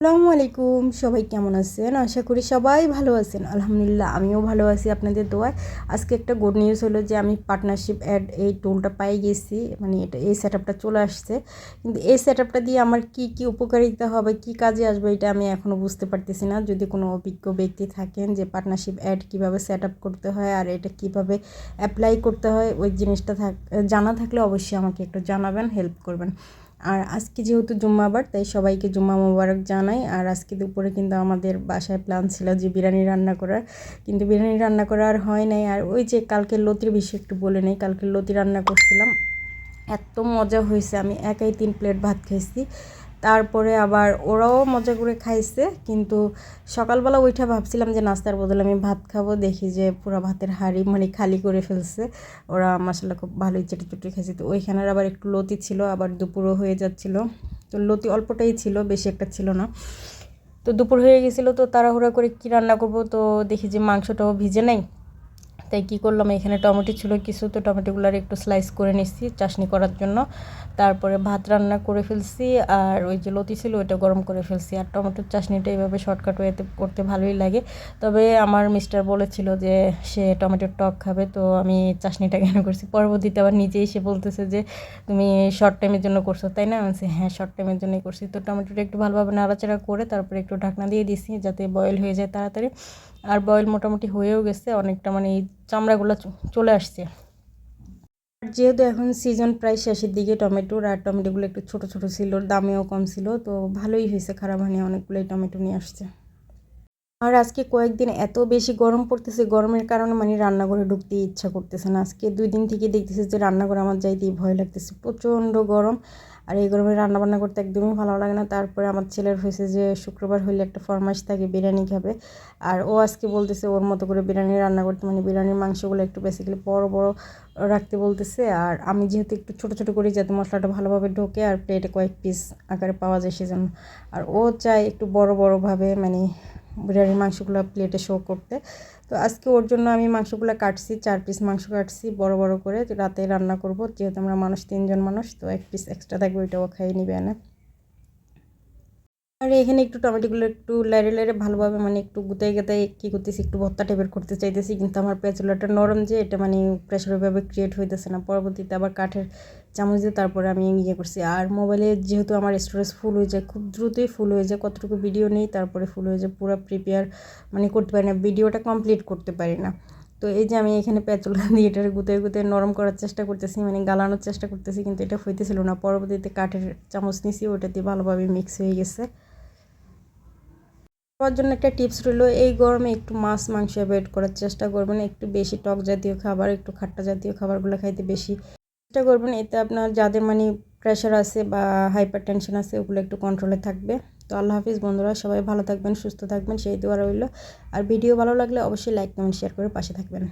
আসসালামু আলাইকুম। সবাই কেমন আছেন? আশা করি সবাই ভালো আছেন। আলহামদুলিল্লাহ, আমিও ভালো আছি আপনাদের দোয়ায়। আজকে একটা গুড নিউজ হলো যে, আমি পার্টনারশিপ অ্যাড এই টুলটা পাই গেছি। মানে এটা, এই সেট চলে আসছে। কিন্তু এই সেট দিয়ে আমার কি কি উপকারিতা হবে, কি কাজে আসবে, এটা আমি এখনও বুঝতে পারতেছি না। যদি কোনো অভিজ্ঞ ব্যক্তি থাকেন যে পার্টনারশিপ অ্যাড কীভাবে সেট করতে হয় আর এটা কীভাবে অ্যাপ্লাই করতে হয়, ওই জিনিসটা থাক, জানা থাকলে অবশ্যই আমাকে একটু জানাবেন হেল্প করবেন। আর আজকে যেহেতু জুম্মাবার তাই সবাইকে জুম্মা মোবারক জানাই। আর আজকে দুপুরে কিন্তু আমাদের বাসায় প্ল্যান ছিল যে বিরিয়ানি রান্না করার, কিন্তু বিরিয়ানি রান্না করা আর হয় নাই। আর ওই যে কালকে লতির বিষয়ে একটু বলে নেই কালকে লতি রান্না করছিলাম। এত মজা হয়েছে, আমি একাই তিন প্লেট ভাত খাইছি। তারপরে আবার ওরাও মজা করে খাইছে, কিন্তু সকালবেলা ওইটা ভাবছিলাম যে নাস্তার বদলে আমি ভাত খাব, দেখি যে পুরো ভাতের হাঁড়ি মানে খালি করে ফেলছে। ওরা মশলা খুব ভালোই চেটে চুটে খাইছে। তো ওইখানের আবার একটু লতি ছিল, আবার দুপুরও হয়ে যাচ্ছিল। তো লতি অল্পটাই ছিল, বেশি একটা ছিল না। তো দুপুর হয়ে গেছিল, তো তাড়াহুড়া করে কী রান্না করব? তো দেখি যে মাংসটাও ভিজে নেই। তাই কী করলাম? এখানে টমেটো ছিল কিছু, তো টমেটোগুলোর একটু স্লাইস করে নিচ্ছি চাশনি করার জন্য। তারপরে ভাত রান্না করে ফেলছি, আর ওই যে লতি ছিল ওইটা গরম করে ফেলছি। আর টমেটোর চাশনিটা এইভাবে শর্টকাট ওয়েতে করতে ভালোই লাগে। তবে আমার মিস্টার বলেছিল যে সে টমেটোর টক খাবে, তো আমি চাশনিটা কেন করছি? পরবর্তীতে আবার নিজেই সে বলতেছে যে, তুমি শর্ট টাইমের জন্য করছ তাই না? আমি হ্যাঁ শর্ট টাইমের জন্যই করছি। তো টমেটোটা একটু ভালোভাবে নাড়াচাড়া করে তারপরে একটু ঢাকনা দিয়ে দিছি যাতে বয়েল হয়ে যায় তাড়াতাড়ি। আর বয়েল মোটামুটি হয়েও গেছে, অনেকটা মানে এই চামড়াগুলো চলে আসছে। আর যেহেতু এখন সিজন প্রায় শেষের দিকে, টমেটোর আর টমেটোগুলো একটু ছোট ছোট ছিল, দামেও কম ছিল, তো ভালোই হয়েছে, খারাপ হয়নি, অনেকগুলোই টমেটো নিয়ে আসছে। আর আজকে কয়েকদিন এত বেশি গরম পড়তেছে, গরমের কারণে মানে রান্নাঘরে ঢুকতে ইচ্ছা করতেছে না। আজকে দুই দিন থেকে দেখতেছে যে রান্নাঘরে আমার যাইতেই ভয় লাগতেছে, প্রচণ্ড গরম। আর এই গরমে রান্না বান্না করতে একদমই ভালো লাগে না। তারপরে আমার ছেলের হয়েছে যে শুক্রবার হইলে একটা ফরমাইশ থাকে, বিরিয়ানি খাবে। আর ও আজকে বলতেছে ওর মতো করে বিরিয়ানি রান্না করতে মানে বিরিয়ানির মাংসগুলো একটু বেসিক্যালি বড় বড় রাখতে বলতেছে। আর আমি যেহেতু একটু ছোট ছোট করি, যাতে মশলাটা ভালোভাবে ঢোকে আর প্লেটে কয়েক পিস আকারে পাওয়া যায় সেজন্য। আর ও চায় একটু বড়, বড়োভাবে মানে বিরিয়ানির মাংসগুলো প্লেটে শো করতে। তো আজকে ওর জন্য আমি মাংসগুলো কাটছি, চার পিস মাংস কাটছি, বড় বড় করে। রাতে রান্না করব, যেহেতু আমরা মানুষ, তিনজন মানুষ, তো এক পিস এক্সট্রা থাকবে, ওইটাও খাইয়ে নিবে না আর এখানে একটু টমেটোগুলো একটু লাইরে লাইরে ভালোভাবে মানে একটু গুতাই গাতাই কী করতেছি, একটু ভত্তা টাইপের করতে চাইতেছি, কিন্তু আমার পেঁচুলাটা নরম যে, এটা মানে প্রেশারভাবে ক্রিয়েট হইতেছে না। পরবর্তীতে আবার কাঠের চামচ দিয়ে তারপরে আমি ইয়ে করছি। আর মোবাইলে যেহেতু আমার স্টোরেজ ফুল হয়ে যায়, খুব দ্রুতই ফুল হয়ে যায়, কতটুকু ভিডিও নেই, তারপরে ফুল হয়ে যায়, পুরো প্রিপেয়ার মানে করতে পারি না ভিডিওটা কমপ্লিট করতে পারি না। তো এই যে আমি এখানে পেঁচুলা দিয়ে এটার গুতে গুতে নরম করার চেষ্টা করতেছি মানে গালানোর চেষ্টা করতেছি, কিন্তু এটা হইতেছিল না। পরবর্তীতে কাঠের চামচ নিছি, ওটা দিয়ে ভালোভাবে মিক্স হয়ে গেছে। খাওয়ার জন্য একটা টিপস রইল, এই গরমে একটু মাছ, মাংস অ্যাভয়েড করার চেষ্টা করবেন। একটু বেশি টক জাতীয় খাবার, একটু খাট্টা জাতীয় খাবারগুলো খাইতে বেশি চেষ্টা করবেন। এতে আপনার যাদের মানে প্রেশার আছে বা হাইপার টেনশন আছে, ওগুলো একটু কন্ট্রোলে থাকবে। তো আল্লাহ হাফিজ বন্ধুরা, সবাই ভালো থাকবেন, সুস্থ থাকবেন, সেই দোয়া রইল। আর ভিডিও ভালো লাগলে অবশ্যই লাইক কমেন্ট শেয়ার করে পাশে থাকবেন।